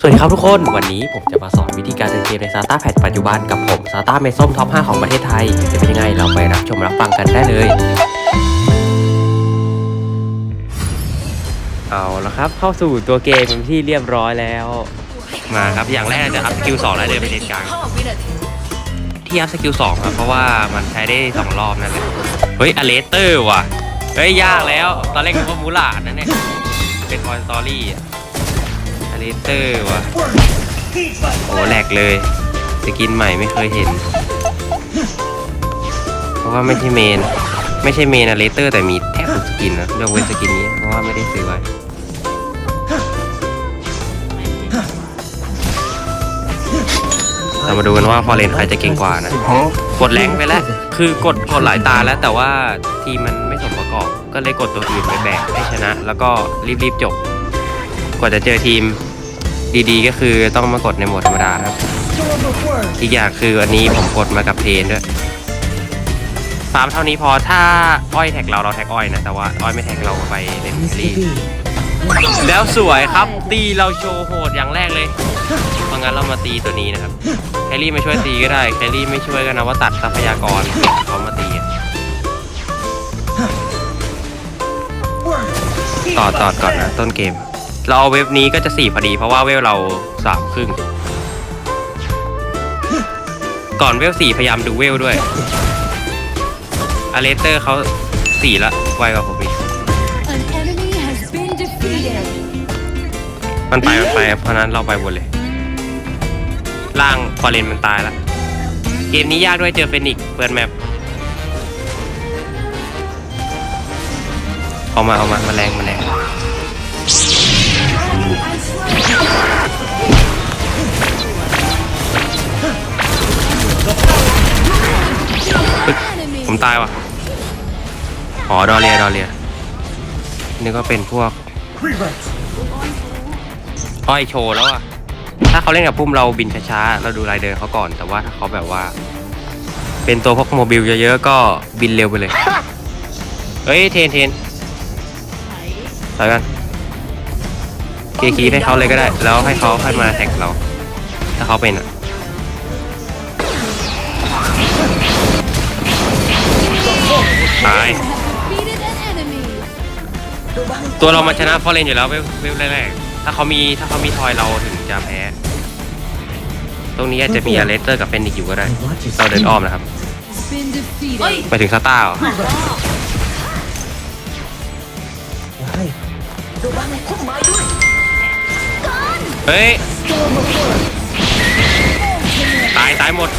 สวัสดีครับทุกคน วันนี้ผมจะมาสอนวิธีการเล่นเกมในซาต้าแพทปัจจุบันกับผมซาต้าเมส้มท็อป 5 ของประเทศไทย จะเป็นยังไงเราไปรับชมรับฟังกันได้เลย เอาละครับ เข้าสู่ตัวเกมเป็นที่เรียบร้อยแล้ว มาครับอย่างแรกจะอัพสกิล2แล้วเดินไปเลนกลางที่อัพสกิล2ครับเพราะว่ามันใช้ได้2รอบนั่นแหละเฮ้ยอเลเตอร์ว่ะเฮ้ยยากแล้ว ตอนแรกนึกว่ามูลาดนั่นเนี่ยเป็นทอยสตอรี่อะ เลเตอร์ว่ะ โอ้แหลกเลย สกินใหม่ไม่เคยเห็น เพราะว่าไม่ใช่เมน ไม่ใช่เมนอะเลเตอร์แต่มีแทบุสกินนะยกเว้นสกินนี้ เพราะว่าไม่ได้ซื้อไว้เรามาดูกันว่าฟอเรนใครจะเก่งกว่านะ กดแรงไปแล้ว คือกดกดหลายตาแล้ว แต่ว่าทีมมันไม่สมประกอบ ก็เลยกดตัวอื่นไปแบกให้ชนะ แล้วก็รีบๆจบ กว่าจะเจอทีม ดีๆ ก็คือต้องมากดในโหมดธรรมดาครับ อีกอย่างคืออันนี้ผมกดมากับเพนด้วยฟาร์มเท่านี้พอถ้าอ้อยแท็กเราเราแท็กอ้อยนะ แต่ว่าอ้อยไม่แท็กเราไปเล่นรีแล้วสวยครับ ตีเราโชว์โหดอย่างแรกเลยเพราะงั้นเรามาตีตัวนี้นะครับแคลรี่ไม่ช่วยตีก็ได้แคลรี่ไม่ช่วยก็นะว่าตัดทรัพยากรเขามาตีต่อต่อก่อนนะต้นเกม เราเอาเว็บนี้ก็จะสี่พอดีเพราะว่าเวลเราสามครึ่ง ก่อนเวลสี่พยายามดูเวลด้วยอเลสเตอร์เขาสี่ละไวกว่าผมอีก An enemy has been defeated. มันไปมันไปเพราะนั้นเราไปบนเลย ล่างฟอร์เรนมันตายละเกมนี้ยากด้วยเจอเฟนิกซ์เปิดแมปเอามาเอามามาแรงมาแรงปึ๊ก Enemy ผมตายว่ะ อ๋อ ดอเรีย ดอเรีย นี่ก็เป็นพวกอ้อยโชว์แล้วอะถ้าเขาเล่นกับพุ่มเราบินช้าๆ เราดูรายเดินเขาก่อน แต่ว่าถ้าเขาแบบว่า เป็นตัวพวกโมบิลเยอะๆ ก็บินเร็วไปเลย เฮ้ย เทนเทนไปกัน เคคีให้เขาเลยก็ได้ แล้วให้เขาค่อยมาแท็กเรา ถ้าเขาเป็นอะตาย ตัวเรามาชนะฟอร์เรนอยู่แล้วเวลเวแรกๆถ้าเขามีถ้าเขามีทอยเราถึงจะแพ้ ตรงนี้อาจจะมีอาเลสเตอร์กับเฟนิกอยู่ก็ได้ เราเดินอ้อมนะครับ ไปถึงซาต้าเหรอ เฮ้ย ตายตายหมด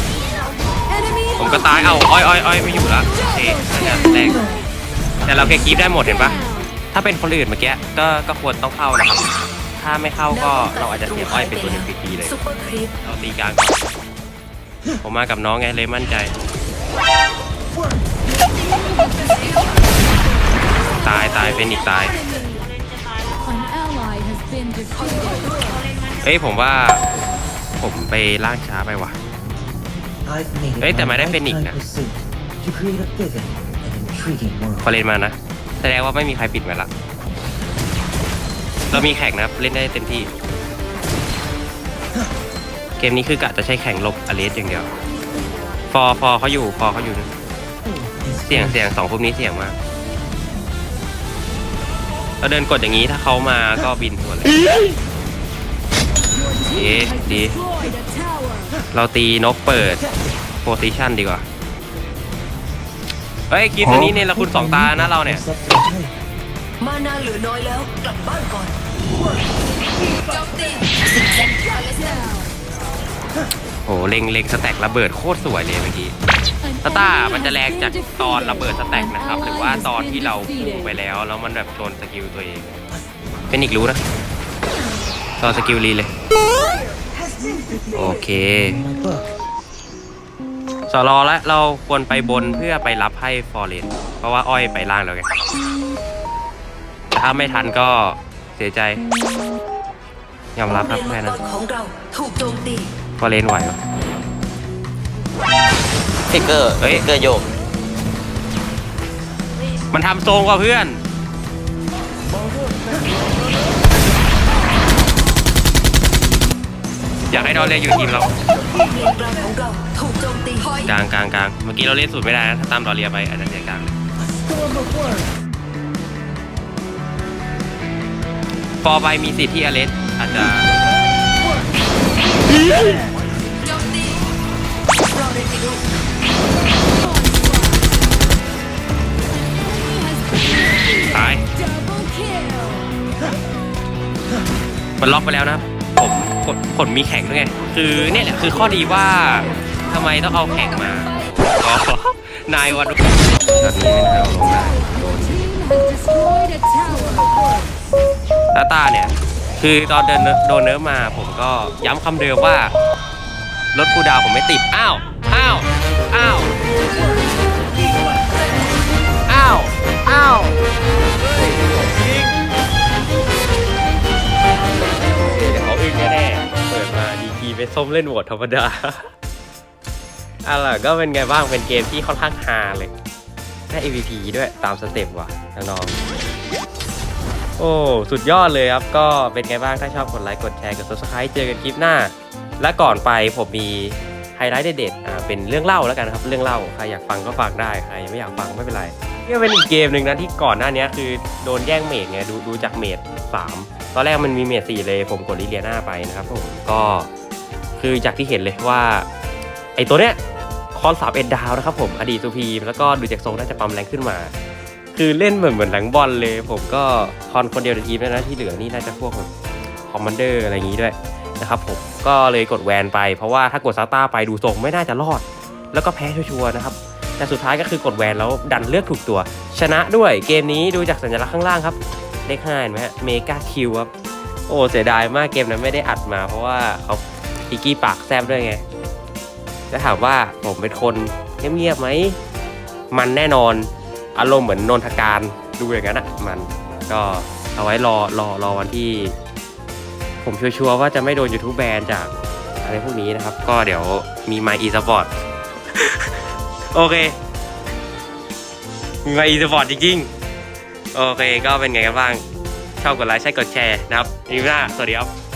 ผมก็ตาย เอ้าอ้อยอ้อยอ้อยไม่อยู่ละโอเคน่าจะแรงแต่เราแค่คีบได้หมดเห็นปะถ้าเป็นคนอื่นเมื่อกี้ก็ก็ควรต้องเข้านะครับ ถ้าไม่เข้าก็เราอาจจะเสียอ้อยเป็นตัวหนึ่งฟรีๆเลย ซุปเปอร์ครีปเราตีกลางก่อนผมมากับน้องไงเลยมั่นใจ ตายตายเป็นอีกตาย An ally has been defeated. เฮ้ยผมว่าผมไปล่างช้าไปว่ะ เฮ้ยแต่ไม่ได้เป็เป็นนอีอีกกนะนะพอเล่นมานะ แสดงว่าไม่มีใครปิดมาละ เรามีแข่งนะครับ เล่นได้เต็มที่ เกมนี้คือกะจะใช้แข่งลบอเลสอย่างเดียว ฟอร์ฟอร์เขาอยู่ ฟอร์เขาอยู่นะเสียงเสียงสองพวกนี้เสียงมากเราเดินกดอย่างนี้ถ้าเขามาก็บินสวนเลย เอ๊ดี เราตีนกเปิดโพซิชันดีกว่า เฮ้ยกิฟต์อันนี้เนี่ยละคุณสองตานะเราเนี่ย มานาเหลือน้อยแล้วกลับบ้านก่อนโจมตีโหเล็งเล็งสแต็กระเบิดโคตรสวยเลยเมื่อกี้ An สตาร์มันจะแรงจากตอนระเบิดสแต็กนะครับ หรือว่าตอนที่เรา defeated. พุ่งไปแล้ว แล้วมันแบบโดนสกิลตัวเอง เป็นอีกรู้นะตอนสกิลรีเลย โอเคสอรอแล้วเราควรไปบนเพื่อไปรับให้ฟอร์เรนเพราะว่าอ้อยไปล่างแล้วไงแต่ถ้าไม่ทันก็เสียใจยอมรับครับเลนแค่มังนั้นกรของเราถูกโจมตีฟอร์เรนไหวปะฟิกเกอร์เฮ้ยฟิกเกอร์โยก มันทำทรงกว่าเพื่อน อยากให้ดอเลียอยู่ทีมเรากลางของเราถูกโจมตีกลางกลางกลางเมื่อกี้เราเล่นสุดไม่ได้นะถ้าตามดอเลียไปอาจจะเสียกลางเลยฟอร์ไปมีสิทธิ์ที่อเลสอาจจะโจมตีเราได้ติลูตายมันล็อกไปแล้วนะครับ ผมกดผลมีแข่งด้วยไง คือเนี่ยแหละคือข้อดีว่าทำไมต้องเอาแข่งมา อ๋อ นายวันแบบนี้ไม่น่าเอาลงได้ตาตาเนี่ย คือตอนเดินโดนเนิร์ฟมาผมก็ย้ำคำเดิมว่า รถคูดาวผมไม่ติด อ้าว อ้าว อ้าว อ้าว อ้าว ไปส้มเล่นโหวตธรรมดาอะล่ะก็เป็นไงบ้างเป็นเกมที่ค่อนข้างฮาเลยได้ MVP ด้วยตามสเต็ปว่ะน้องโอ้สุดยอดเลยครับ ก็เป็นไงบ้างถ้าชอบกดไลค์กดแชร์กด subscribe เจอกันคลิปหน้า และก่อนไปผมมีไฮไลท์เด็ดๆอ่าเป็นเรื่องเล่าแล้วกันครับเรื่องเล่าใครอยากฟังก็ฟังได้ใครไม่อยากฟังไม่เป็นไรนี่ก็เป็นอีกเกมหนึ่งนะที่ก่อนหน้านี้คือโดนแย่งเมดไงดูดูจากเมดสามตอนแรกมันมีเมดสี่เลยผมกดลิเลียนาไปนะครับผมก็ คือจากที่เห็นเลยว่าไอตัวเนี้ยคอนสามเอ็ดดาวนะครับผมอดีตซูพีแล้วก็ดูจากทรงน่าจะปั๊มแรงขึ้นมา คือเล่นเหมือนเหมือนแหลงบอลเลย ผมก็คอนคนเดียวในทีมด้วนะที่เหลือนี่น่าจะพวกคอมมานเดอร์อะไรอย่างนี้ด้วยนะครับผมก็เลยกดแวนไปเพราะว่าถ้ากดซาต้าไปดูทรงไม่น่าจะรอด แล้วก็แพ้ชัวร์นะครับแต่สุดท้ายก็คือกดแวนแล้วดันเลือกถูกตัว ชนะด้วยเกมนี้ดูจากสัญลักษณ์ข้างล่างครับเลขห้าเห็นไหมฮะเมกาคิวครับโอ้เสียดายมากเกมนั้นไม่ได้อัดมา เพราะว่าเขา อีกี้ปากแซบด้วยไงจะถามว่าผมเป็นคนเงียบๆไหม มันแน่นอนอารมณ์เหมือนนนทการดูอย่างนั้นอะมันก็เอาไว้รอรอรอวันที่ ผมชัวร์ว่าจะไม่โดน YouTube แบนจากอะไรพวกนี้นะครับ ก็เดี๋ยวมี My eSport โอเคมี My eSport จริงๆ โอเค ก็เป็นไงกันบ้าง ชอบกดไลค์ใช่กดแชร์นะครับมีหน้าสวัสดีครับ